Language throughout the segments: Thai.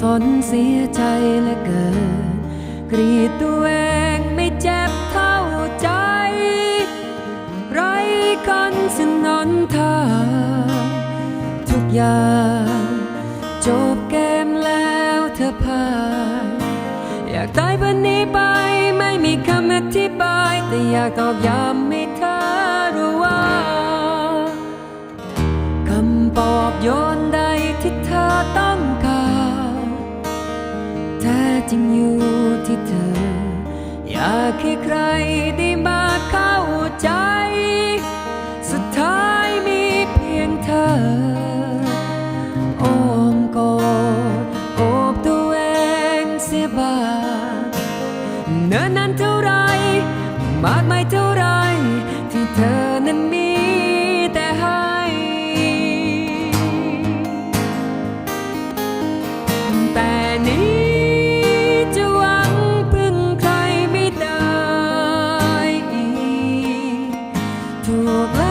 สนเสียใจเหลือเกินกรีดตัวเองไม่เจ็บเท่าใจ ไรกันสนนทางทุกอย่างจบเกมแล้วเธอพ่าอยากตายวันนี้ไปไม่มีคำอธิบาย แต่อยากตอกย้ำ จริงอยู่ที่เธอ อยากให้ใครได้มาเข้าใจ สุดท้ายมีเพียงเธอโอมกอดโอบตัวเองเสียบ้างเนิ่นนานเท่าไร มากมายเท่าไรที่เธอนั้นมี tudo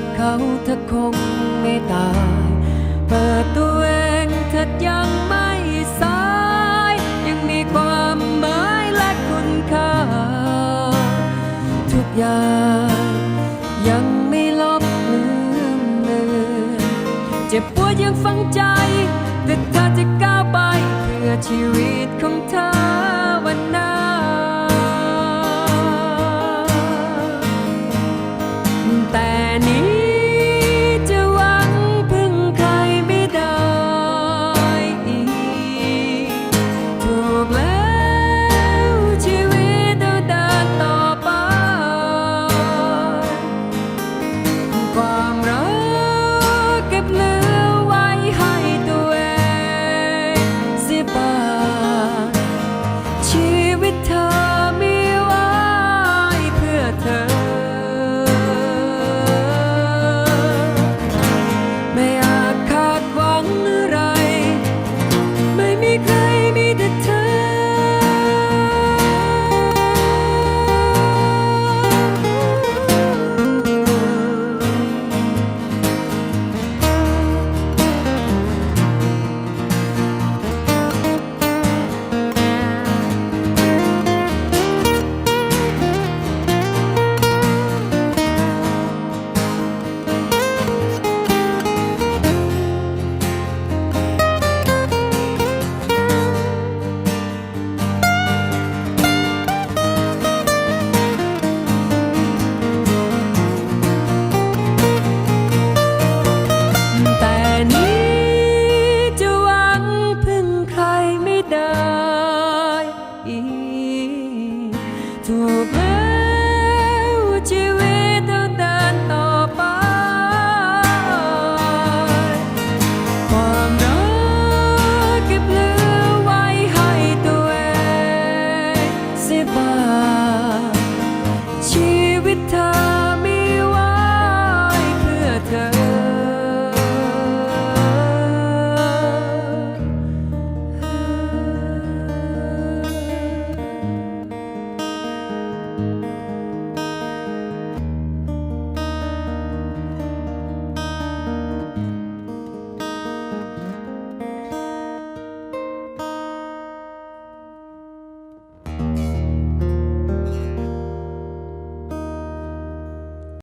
ดเขาเธอคงไม่ตาย เปิดตัวเองเธอยังไม่สาย ยังมีความหมายและคุณค่า ทุกอย่างยังไม่ลบลืมเลือนเจ็บปวดยังฝังใจแต่เธอจะก้าวไป เพื่อชีวิตของเธอวันหน้น